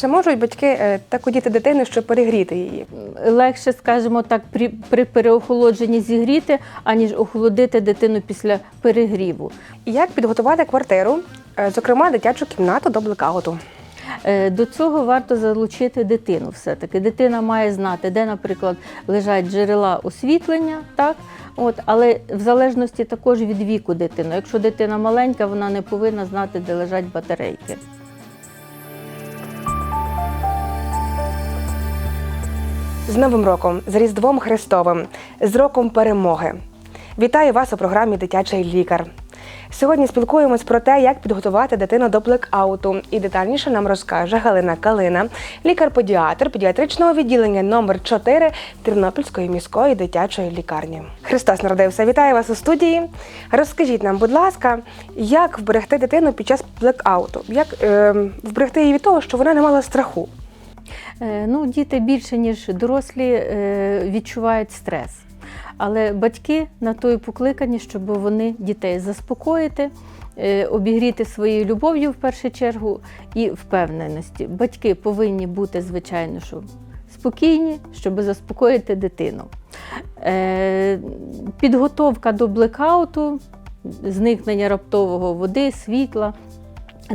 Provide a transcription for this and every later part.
Чи можуть батьки е, так одіти дитину, щоб перегріти її? Легше, скажімо так, при, при переохолодженні зігріти, аніж охолодити дитину після перегріву. Як підготувати квартиру, е, зокрема дитячу кімнату до блекауту? Е, До цього варто залучити дитину. Все-таки дитина має знати, де, наприклад, лежать джерела освітлення, так от, але в залежності також від віку дитини. Якщо дитина маленька, вона не повинна знати, де лежать батарейки. З Новим роком, з Різдвом Христовим, з роком перемоги. Вітаю вас у програмі Дитячий лікар. Сьогодні спілкуємось про те, як підготувати дитину до блекауту. І детальніше нам розкаже Галина Калина, лікар-педіатр педіатричного відділення номер 4 Тернопільської міської дитячої лікарні. Христос народився. Вітаю вас у студії. Розкажіть нам, будь ласка, як вберегти дитину під час блекауту? Як е, вберегти її від того, що вона не мала страху? Е, Ну, діти більше, ніж дорослі, е, відчувають стрес. Але батьки на то і покликані, щоб вони дітей заспокоїти, е, обігріти своєю любов'ю в першу чергу і впевненості. Батьки повинні бути, звичайно, що спокійні, щоб заспокоїти дитину. Підготовка до блекауту, зникнення раптового води, світла.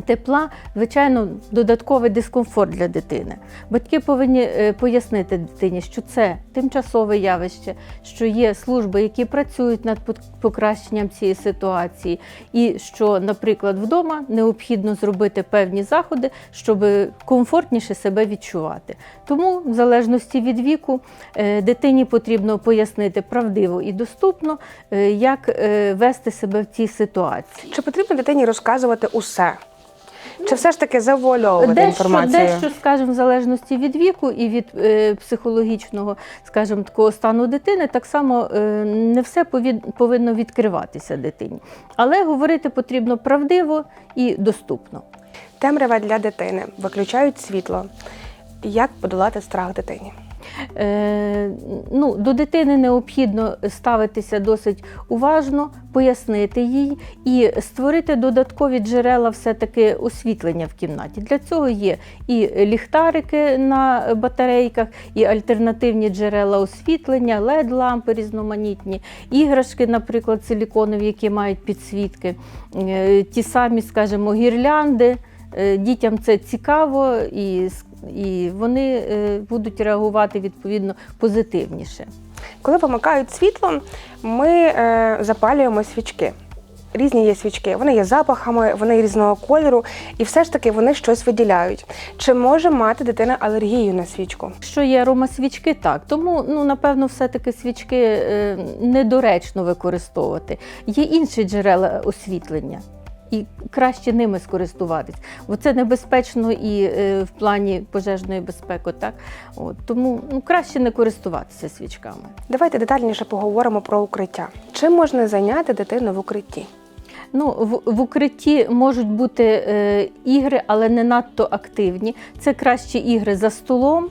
Тепла, звичайно, додатковий дискомфорт для дитини. Батьки повинні е, пояснити дитині, що це тимчасове явище, що є служби, які працюють над покращенням цієї ситуації, і що, наприклад, вдома необхідно зробити певні заходи, щоб комфортніше себе відчувати. Тому, в залежності від віку, е, дитині потрібно пояснити правдиво і доступно, е, як вести себе в цій ситуації. Чи потрібно дитині розказувати усе? Чи все ж таки завуальовувати Дещо, інформацію? дещо, скажімо, в залежності від віку і від е, психологічного, скажімо, такого стану дитини, так само е, не все повід- повинно відкриватися дитині. Але говорити потрібно правдиво і доступно. Темрява для дитини. Виключають світло. Як подолати страх дитині? Е, ну, до дитини необхідно ставитися досить уважно, пояснити їй і створити додаткові джерела все-таки освітлення в кімнаті. Для цього є і ліхтарики на батарейках, і альтернативні джерела освітлення, LED-лампи різноманітні, іграшки, наприклад, силіконові, які мають підсвітки, е, ті самі, скажімо, гірлянди. Е, Дітям це цікаво і, і вони е, будуть реагувати відповідно позитивніше. Коли вимикають світло, ми е, запалюємо свічки. Різні є свічки, вони є запахами, вони є різного кольору, і все ж таки вони щось виділяють. Чи може мати дитина алергію на свічку? Якщо є аромасвічки, так. Тому, ну, напевно, все-таки свічки е, недоречно використовувати. Є інші джерела освітлення. І краще ними скористуватись, бо це небезпечно і е, в плані пожежної безпеки. Так? От, тому ну, краще не користуватися свічками. Давайте детальніше поговоримо про укриття. Чим можна зайняти дитину в укритті? Ну, в, в укритті можуть бути е, ігри, але не надто активні. Це краще ігри за столом,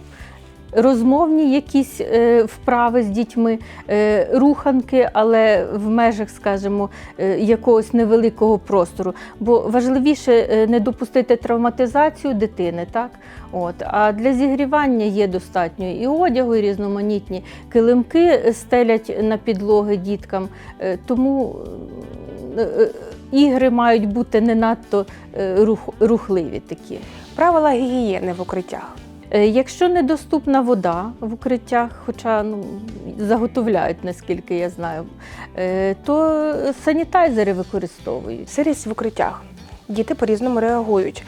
розмовні якісь е, вправи з дітьми, е, руханки, але в межах, скажімо, е, якогось невеликого простору. Бо важливіше не допустити травматизацію дитини, так? От. А для зігрівання є достатньо і одягу, і різноманітні килимки стелять на підлоги діткам. Тому ігри мають бути не надто рух- рухливі такі. Правила гігієни в укриттях. Е, Якщо недоступна вода в укриттях, хоча ну, заготовляють, наскільки я знаю, е, то санітайзери використовують. Сирість в укриттях. Діти по-різному реагують.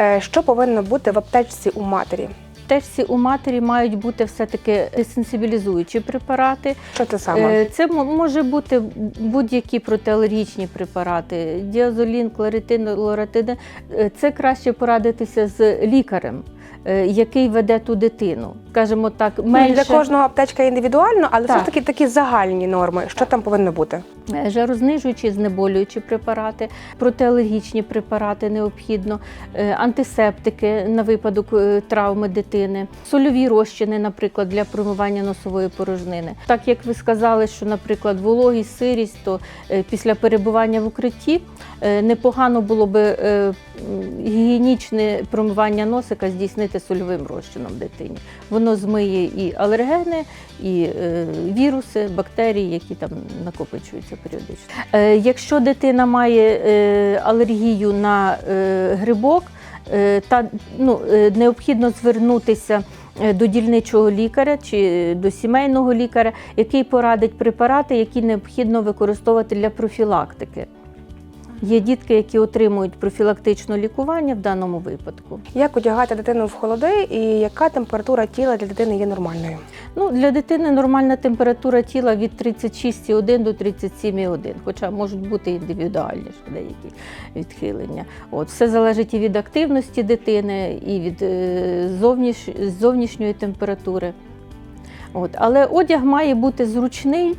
Е, Що повинно бути в аптечці у матері? Теж ці у матері мають бути все-таки десенсибілізуючі препарати. Що це саме? Це може бути будь-які протиалергічні препарати, діазолін, кларитин, лоратин. Е, Це краще порадитися з лікарем, який веде ту дитину. Скажімо так, Ну, менше Для кожного аптечка індивідуально, але все Так. ж таки такі загальні норми. Що там повинно бути? Е, Жарознижуючі, знеболюючі препарати, протиалергічні препарати необхідно, е, антисептики на випадок е, травми дитини, сольові розчини, наприклад, для промивання носової порожнини. Так як ви сказали, що, наприклад, вологість, сирість, то е, після перебування в укритті е, непогано було би е, гігієнічне промивання носика здійснити сольовим розчином дитині. Воно змиє і алергени, і е, віруси, бактерії, які там накопичуються періодично. Е, якщо дитина має е, алергію на грибок, та ну, необхідно звернутися до дільничого лікаря чи до сімейного лікаря, який порадить препарати, які необхідно використовувати для профілактики. Є дітки, які отримують профілактичне лікування в даному випадку. Як одягати дитину в холоди і яка температура тіла для дитини є нормальною? Ну, для дитини нормальна температура тіла від 36,1 до 37,1, хоча можуть бути індивідуальні ще деякі відхилення. От, все залежить і від активності дитини, і від е, зовніш, зовнішньої температури. От, але одяг має бути зручний,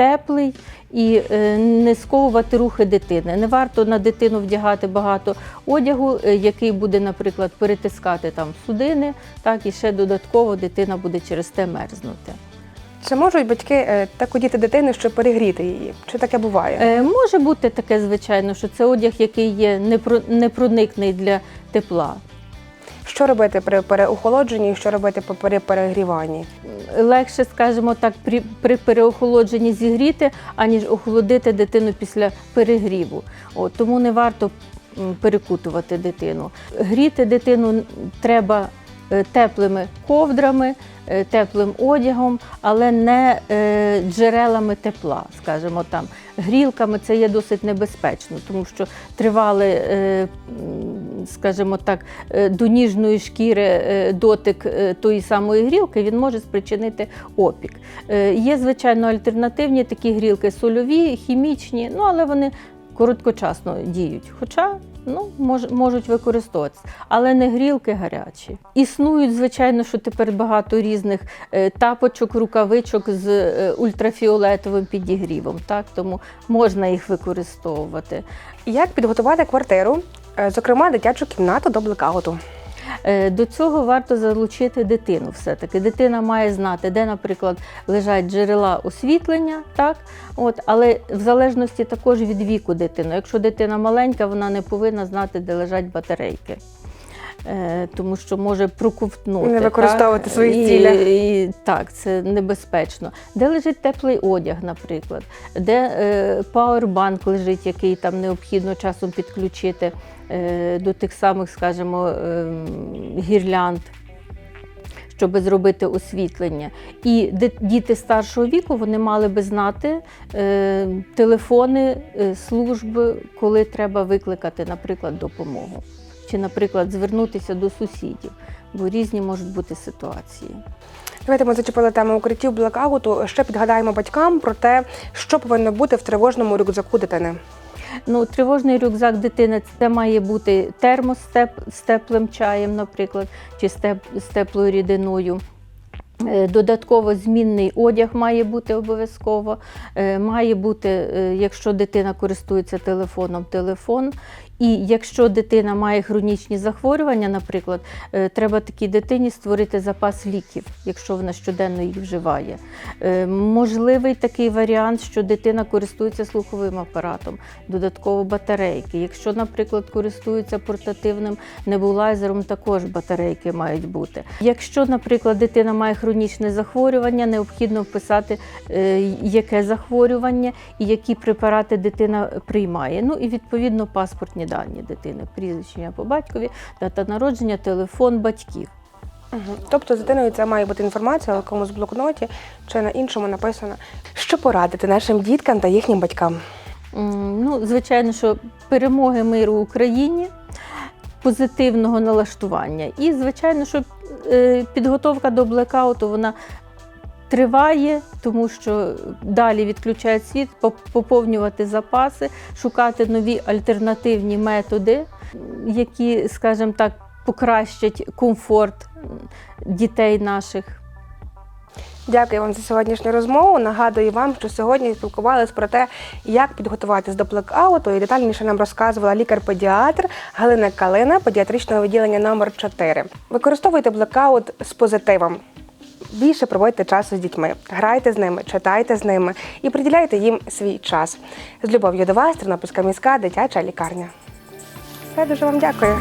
теплий і е, не сковувати рухи дитини. Не варто на дитину вдягати багато одягу, е, який буде, наприклад, перетискати там судини, так і ще додатково дитина буде через те мерзнути. Чи можуть батьки е, так одіти дитину, щоб перегріти її? Чи таке буває? Е, може бути таке, звичайно, що це одяг, який є непро- непроникний для тепла. Що робити при переохолодженні що робити при перегріванні? Легше, скажімо так, при, при переохолодженні зігріти, аніж охолодити дитину після перегріву. От, тому не варто перекутувати дитину. Гріти дитину треба теплими ковдрами, е, теплим одягом, але не е, джерелами тепла, скажімо там. Грілками це є досить небезпечно, тому що тривалий, е, скажімо так, е, до ніжної шкіри е, дотик е, тої самої грілки, він може спричинити опік. Е, Є, звичайно, альтернативні такі грілки, сольові, хімічні, ну але вони короткочасно діють. Хоча ну, мож, можуть використовуватися, але не грілки гарячі. Існують, звичайно, що тепер багато різних е, тапочок, рукавичок з е, ультрафіолетовим підігрівом, так? тому можна їх використовувати. Як підготувати квартиру, е, зокрема дитячу кімнату до блекауту? Е, До цього варто залучити дитину. Все-таки дитина має знати, де, наприклад, лежать джерела освітлення, так? От, але в залежності також від віку дитини. Якщо дитина маленька, вона не повинна знати, де лежать батарейки. Е, Тому що може проковтнути. Не використовувати так? в своїх І- І, так, це небезпечно. Де лежить теплий одяг, наприклад, де е, пауербанк лежить, який там необхідно часом підключити е, до тих самих, скажімо, ем, гірлянд. Щоб зробити освітлення. І діти старшого віку вони мали би знати е, телефони е, служби, коли треба викликати, наприклад, допомогу. Чи, наприклад, звернутися до сусідів, бо різні можуть бути ситуації. Давайте ми зачепили тему укриттів блекауту. Ще підгадаємо батькам про те, що повинно бути в тривожному рюкзаку дитини. Ну, тривожний рюкзак дитини це має бути термос з теплим чаєм, наприклад, чи з теплою рідиною. Е, Додатково змінний одяг має бути обов'язково. Е, Має бути, е, якщо дитина користується телефоном, телефон. І якщо дитина має хронічні захворювання, наприклад, е, треба такій дитині створити запас ліків, якщо вона щоденно їх вживає. Е, Можливий такий варіант, що дитина користується слуховим апаратом, додатково батарейки. Якщо, наприклад, користується портативним небулайзером, також батарейки мають бути. Якщо, наприклад, дитина має хронічне захворювання, необхідно вписати, е, яке захворювання і які препарати дитина приймає. Ну і відповідно паспортні дані дитини, прізвище по батькові, дата народження, телефон батьків. Угу. Тобто з дитиною це має бути інформація в якомусь блокноті чи на іншому написано. Що порадити нашим діткам та їхнім батькам? Ну, звичайно, що перемоги миру в Україні, позитивного налаштування. І, звичайно, що е, підготовка до блекауту вона триває, тому що далі відключають світ, поповнювати запаси, шукати нові альтернативні методи, які, скажімо так, покращать комфорт дітей наших. Дякую вам за сьогоднішню розмову. Нагадую вам, що сьогодні спілкувалися про те, як підготуватись до блекауту, і детальніше нам розказувала лікар-педіатр Галина Калина, педіатричного відділення номер 4 Використовуйте блекаут з позитивом. Більше проводьте часу з дітьми, грайте з ними, читайте з ними і приділяйте їм свій час. З любов'ю до вас, Тернопільська міська дитяча лікарня. Все дуже вам дякую.